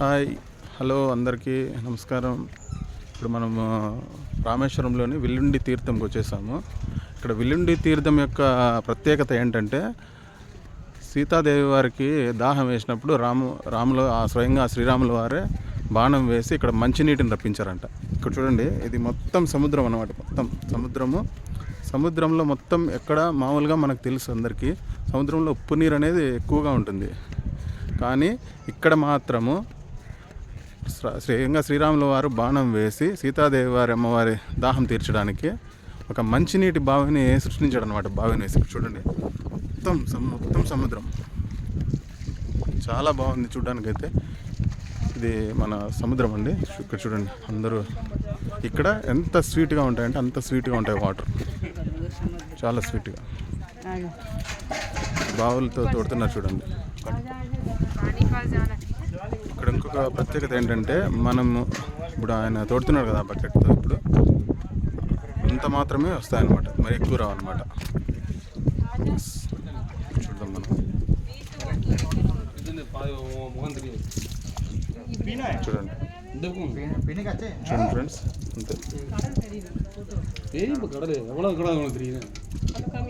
Hi hello అందరికీ నమస్కారం. ఇప్పుడు మనము రామేశ్వరంలోని విల్లుండి తీర్థంకి వచ్చేసాము. ఇక్కడ విల్లుండి తీర్థం యొక్క ప్రత్యేకత ఏంటంటే సీతాదేవి వారికి దాహం వేసినప్పుడు రాము రాములు ఆ స్వయంగా శ్రీరాముల వారే బాణం వేసి ఇక్కడ మంచినీటిని రప్పించారంట. ఇక్కడ చూడండి ఇది మొత్తం సముద్రం అన్నమాట. మొత్తం సముద్రము. సముద్రంలో మొత్తం ఎక్కడ మామూలుగా మనకు తెలుసు అందరికీ. సముద్రంలో ఉప్పు నీరు అనేది ఎక్కువగా ఉంటుంది. కానీ ఇక్కడ మాత్రము స్వయంగా శ్రీరాముల వారు బాణం వేసి సీతాదేవి వారి అమ్మవారి దాహం తీర్చడానికి ఒక మంచినీటి బావిని సృష్టించాడు అనమాట బావిని వేసి. చూడండి. మొత్తం మొత్తం సముద్రం. చాలా బాగుంది చూడడానికైతే. ఇది మన సముద్రం అండి. ఇక్కడ చూడండి అందరూ ఇక్కడ ఎంత స్వీట్గా ఉంటాయంటే అంత స్వీట్గా ఉంటాయి వాటర్. చాలా స్వీట్గా. బావులతో తోడుతున్నారు చూడండి. ఇంకొక ప్రత్యేకత ఏంటంటే మనము ఇప్పుడు ఆయన తోడుతున్నాడు కదా బకెట్తో ఇప్పుడు అంత మాత్రమే వస్తాయన్నమాట. మరి ఎక్కువ రావన్నమాట. చూద్దాం మనం. చూడండి. చూడండి ఫ్రెండ్స్ అంతే.